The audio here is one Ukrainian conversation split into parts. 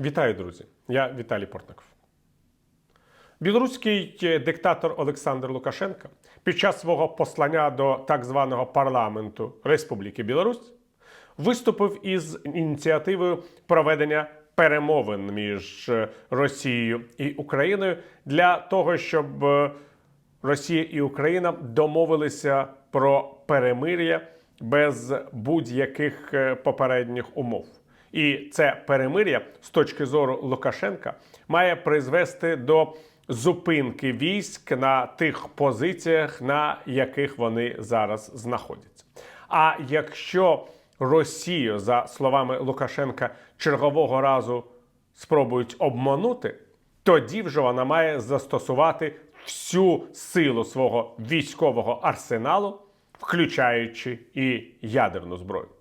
Вітаю, друзі! Я Віталій Портников. Білоруський диктатор Олександр Лукашенко під час свого послання до так званого парламенту Республіки Білорусь виступив із ініціативою проведення перемовин між Росією і Україною для того, щоб е, Росія і Україна домовилися про перемир'я без будь-яких е, попередніх умов. І це перемир'я з точки зору Лукашенка має призвести до зупинки військ на тих позиціях, на яких вони зараз знаходяться. А якщо Росію, за словами Лукашенка, чергового разу спробують обманути, тоді вже вона має застосувати всю силу свого військового арсеналу, включаючи і ядерну зброю.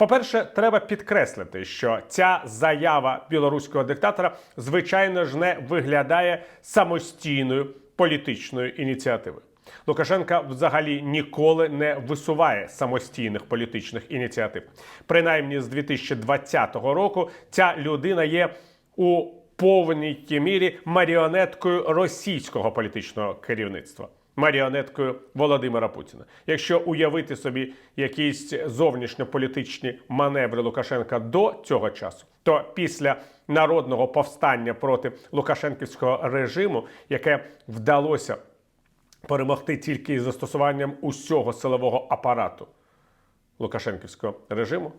По-перше, треба підкреслити, що ця заява білоруського диктатора, звичайно ж, не виглядає самостійною політичною ініціативою. Лукашенка взагалі ніколи не висуває самостійних політичних ініціатив. Принаймні з 2020 року ця людина є у повній мірі маріонеткою російського політичного керівництва маріонеткою Володимира Путіна. Якщо уявити собі якісь зовнішньополітичні маневри Лукашенка до цього часу, то після народного повстання проти Лукашенківського режиму, яке вдалося перемогти тільки із застосуванням усього силового апарату Лукашенківського режиму,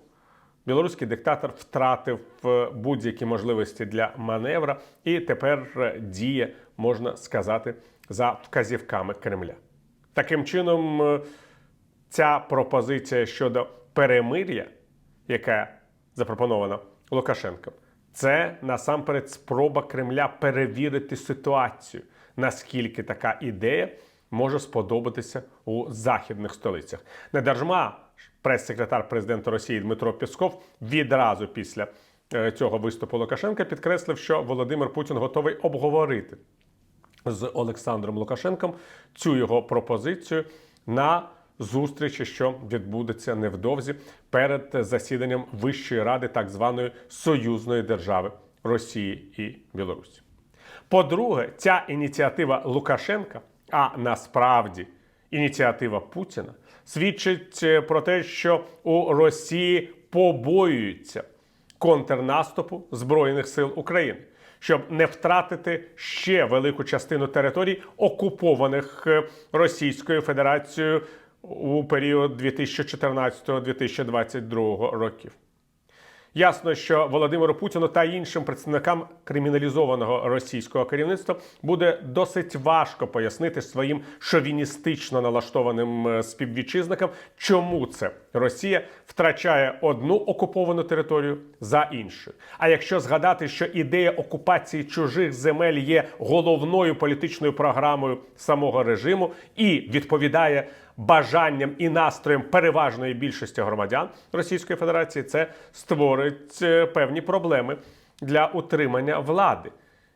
білоруський диктатор втратив е, будь-які можливості для маневра і тепер е, діє, можна сказати, за вказівками Кремля. Таким чином, е, ця пропозиція щодо перемир'я, яка запропонована Лукашенком, це насамперед спроба Кремля перевірити ситуацію, наскільки така ідея може сподобатися у західних столицях. Недарма прес-секретар президента Росії Дмитро Пісков відразу після е, цього виступу Лукашенка підкреслив, що Володимир Путін готовий обговорити з Олександром Лукашенком цю його пропозицію на зустрічі, що відбудеться невдовзі перед засіданням Вищої ради так званої союзної держави Росії і Білорусі. По-друге, ця ініціатива Лукашенка, а насправді ініціатива Путіна, свідчить е, про те, що у Росії побоюються контрнаступу Збройних сил України, щоб не втратити ще велику частину територій, окупованих е, Російською Федерацією у період 2014-2022 років. Ясно, що Володимиру Путіну та іншим представникам криміналізованого російського керівництва буде досить важко пояснити своїм шовіністично налаштованим е, співвітчизникам, чому це Росія втрачає одну окуповану територію за іншою. А якщо згадати, що ідея окупації чужих земель є головною політичною програмою самого режиму і відповідає бажанням і настроєм переважної більшості громадян Російської Федерації, це створить е, певні проблеми для утримання влади,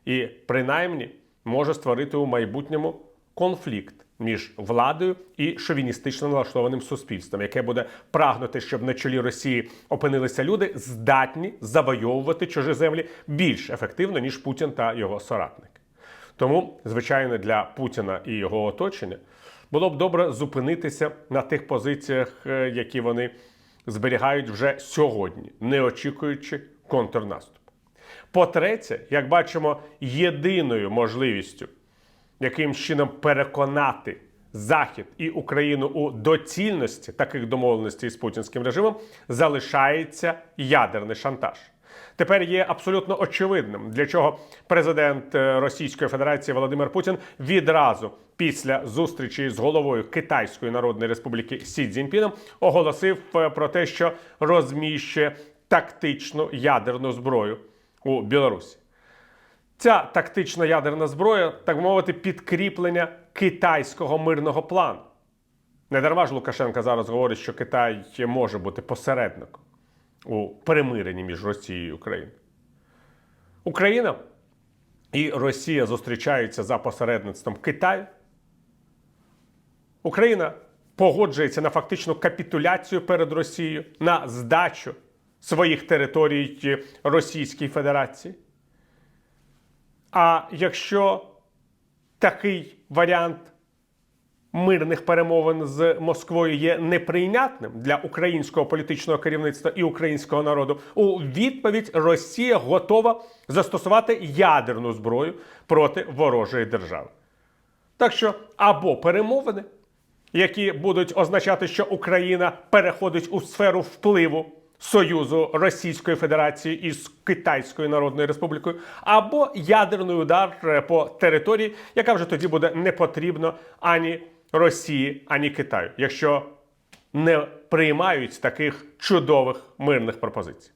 і принаймні може створити у майбутньому конфлікт. Між владою і шовіністично налаштованим суспільством, яке буде прагнути, щоб на чолі Росії опинилися люди, здатні завойовувати чужі землі більш ефективно ніж Путін та його соратники. Тому, звичайно, для Путіна і його оточення було б добре зупинитися на тих позиціях, е, які вони зберігають вже сьогодні, не очікуючи контрнаступ. По-третє, як бачимо, єдиною можливістю, яким чином переконати Захід і Україну у доцільності таких домовленостей з путінським режимом, залишається ядерний шантаж. Тепер є абсолютно очевидним, для чого президент е, Російської Федерації Володимир Путін відразу після зустрічі з головою Китайської Народної Республіки Сі Цзіньпіном оголосив е, про те, що розміщує тактичну ядерну зброю у Білорусі. Ця тактична ядерна зброя, так мовити, підкріплення китайського мирного плану. Не дарма ж Лукашенка зараз говорить, що Китай може бути посередником у перемиренні між Росією і Україною. Україна і Росія зустрічаються за посередництвом Китаю. Україна погоджується на фактичну капітуляцію перед Росією, на здачу своїх територій Російській Федерації. А якщо такий варіант мирних перемовин з Москвою є неприйнятним для українського політичного керівництва і українського народу, у відповідь Росія готова застосувати ядерну зброю проти ворожої держави. Так що або перемовини, які будуть означати, що Україна переходить у сферу впливу Союзу Російської Федерації із Китайською Народною Республікою, або ядерний удар по території, яка вже тоді буде не потрібна ані Росії, ані Китаю, якщо не приймають таких чудових мирних пропозицій.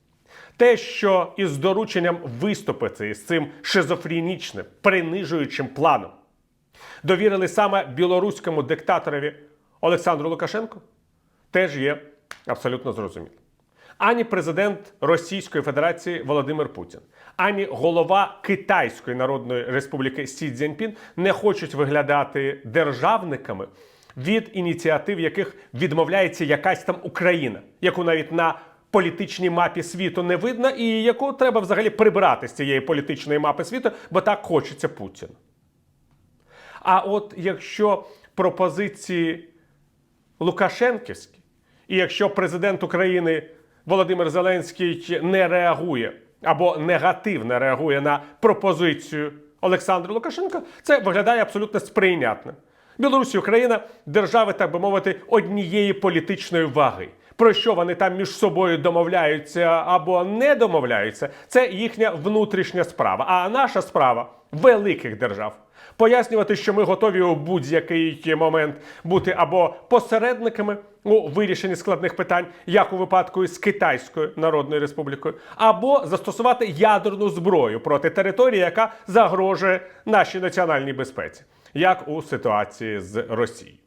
Те, що із дорученням виступити з цим шизофренічним, принижуючим планом довірили саме білоруському диктаторові Олександру Лукашенку, теж є абсолютно зрозумілим. Ані президент Російської Федерації Володимир Путін, ані голова Китайської Народної Республіки Сі Цзіньпін не хочуть виглядати державниками, від ініціатив яких відмовляється якась там Україна, яку навіть на політичній мапі світу не видно, і яку треба взагалі прибрати з цієї політичної мапи світу, бо так хочеться Путіну. А от якщо пропозиції Лукашенківські, і якщо президент України Володимир Зеленський не реагує або негативно реагує на пропозицію Олександра Лукашенка, це виглядає абсолютно сприйнятним. Білорусь і Україна держави, так би мовити, однієї політичної ваги. Про що вони там між собою домовляються або не домовляються, це їхня внутрішня справа. А наша справа великих держав. Пояснювати, що ми готові у будь-який момент бути або посередниками у вирішенні складних питань, як у випадку з Китайською Народною Республікою, або застосувати ядерну зброю проти території, яка загрожує нашій національній безпеці, як у ситуації з Росією.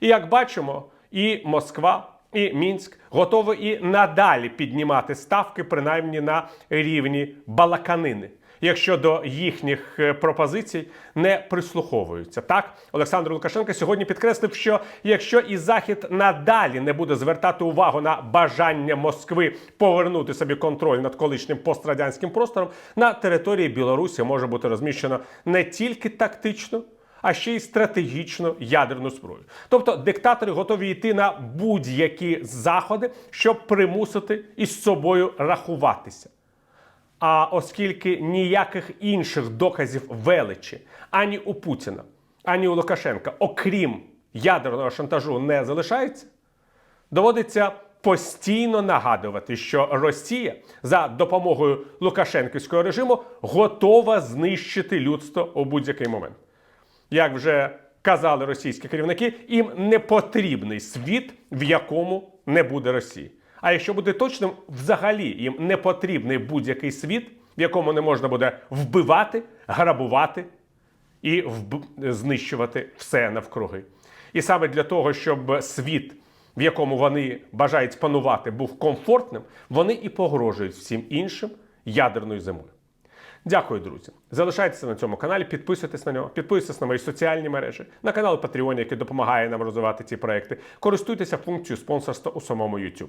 І як бачимо, і Москва. І Мінськ готові і надалі піднімати ставки, принаймні на рівні балаканини, якщо до їхніх е, пропозицій не прислуховуються. Так, Олександр Лукашенко сьогодні підкреслив, що якщо і Захід надалі не буде звертати увагу на бажання Москви повернути собі контроль над колишнім пострадянським простором, на території Білорусі може бути розміщено не тільки тактично а ще й стратегічну ядерну зброю. Тобто диктатори готові йти на будь-які заходи, щоб примусити із собою рахуватися. А оскільки ніяких інших доказів величі ані у Путіна, ані у Лукашенка, окрім ядерного шантажу, не залишається, доводиться постійно нагадувати, що Росія за допомогою Лукашенківського режиму готова знищити людство у будь-який момент як вже казали російські керівники, їм не потрібний світ, в якому не буде Росії. А якщо буде точним, взагалі їм не потрібний будь-який світ, в якому не можна буде вбивати, грабувати і вб... знищувати все навкруги. І саме для того, щоб світ, в якому вони бажають панувати, був комфортним, вони і погрожують всім іншим ядерною зимою. Дякую, друзі. Залишайтеся на цьому каналі, підписуйтесь на нього, підписуйтесь на мої соціальні мережі, на канал Patreon, який допомагає нам розвивати ці проекти. Користуйтеся функцією спонсорства у самому YouTube.